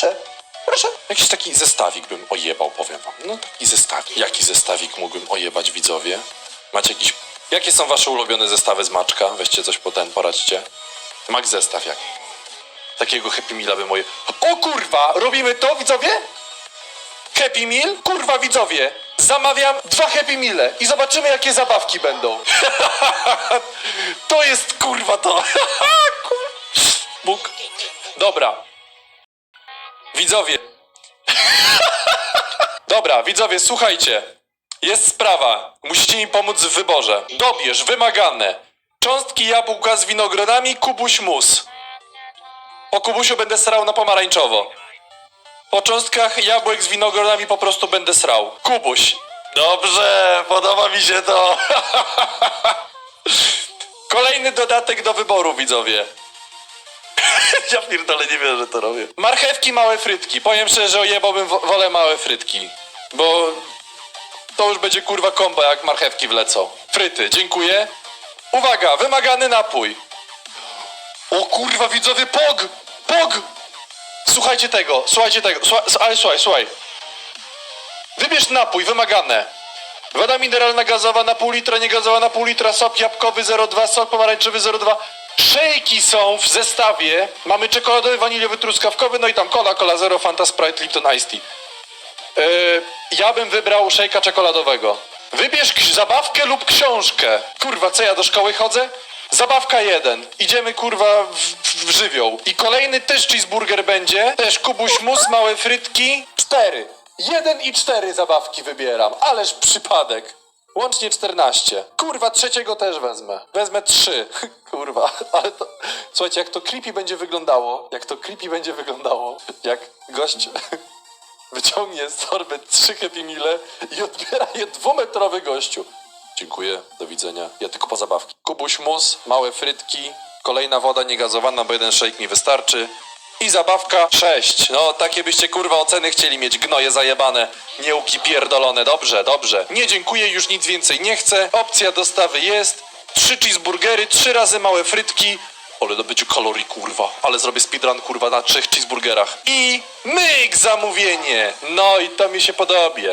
Proszę, proszę. Jakiś taki zestawik bym ojebał, powiem wam. No taki zestawik. Jaki zestawik mógłbym ojebać widzowie? Macie jakiś... Jakie są wasze ulubione zestawy z Maczka? Weźcie coś po ten, poradźcie. Max zestaw jak? Takiego Happy Meala bym oje... O kurwa! Robimy to, widzowie? Happy Meal? Kurwa, widzowie! Zamawiam dwa Happy Meale i zobaczymy, jakie zabawki będą. to jest kurwa to. Bóg. Dobra. Widzowie. Dobra, widzowie, słuchajcie. Jest sprawa. Musicie mi pomóc w wyborze. Dobierz wymagane. Cząstki jabłka z winogronami, kubuś mus. Po kubusiu będę srał na pomarańczowo. Po cząstkach jabłek z winogronami po prostu będę srał. Kubuś. Dobrze, podoba mi się to. Kolejny dodatek do wyboru, widzowie. Ja pierdolę, nie wiem, że to robię. Marchewki, małe frytki. Powiem szczerze, ojebałbym wo- wolę małe frytki. Bo to już będzie kurwa komba, jak marchewki wlecą. Fryty, dziękuję. Uwaga, wymagany napój. O kurwa, widzowie, pog! Pog! Słuchajcie tego, słuchajcie tego, ale słuchaj, słuchaj. Wybierz napój, wymagane. Woda mineralna gazowa na pół litra, niegazowa na pół litra, sok jabłkowy 0,2, sok pomarańczowy 0,2. Szejki są w zestawie. Mamy czekoladowy, waniliowy, truskawkowy, no i tam cola, cola zero, Fanta, Sprite, Lipton Ice Tea. Yy, ja bym wybrał szejka czekoladowego. Wybierz zabawkę lub książkę. Kurwa, co ja do szkoły chodzę? Zabawka jeden. Idziemy kurwa w, w żywioł. I kolejny też cheeseburger będzie. Też kubuś mus, małe frytki. Cztery. Jeden i cztery zabawki wybieram. Ależ przypadek. Łącznie 14. Kurwa, trzeciego też wezmę. Wezmę trzy. Kurwa, ale to... Słuchajcie, jak to creepy będzie wyglądało, jak to creepy będzie wyglądało, jak gość wyciągnie z torby trzy Happy Meale i odbiera je dwumetrowy gościu. Dziękuję, do widzenia. Ja tylko po zabawki. Kubuś mus, małe frytki, kolejna woda niegazowana, bo jeden shake mi wystarczy. I zabawka 6. No, takie byście kurwa oceny chcieli mieć, gnoje zajebane, niełki pierdolone. Dobrze, dobrze. Nie dziękuję, już nic więcej nie chcę. Opcja dostawy jest. Trzy cheeseburgery, trzy razy małe frytki. Ale to będzie kalorii, kurwa. Ale zrobię speedrun, kurwa, na trzech cheeseburgerach. I myk zamówienie. No i to mi się podobie.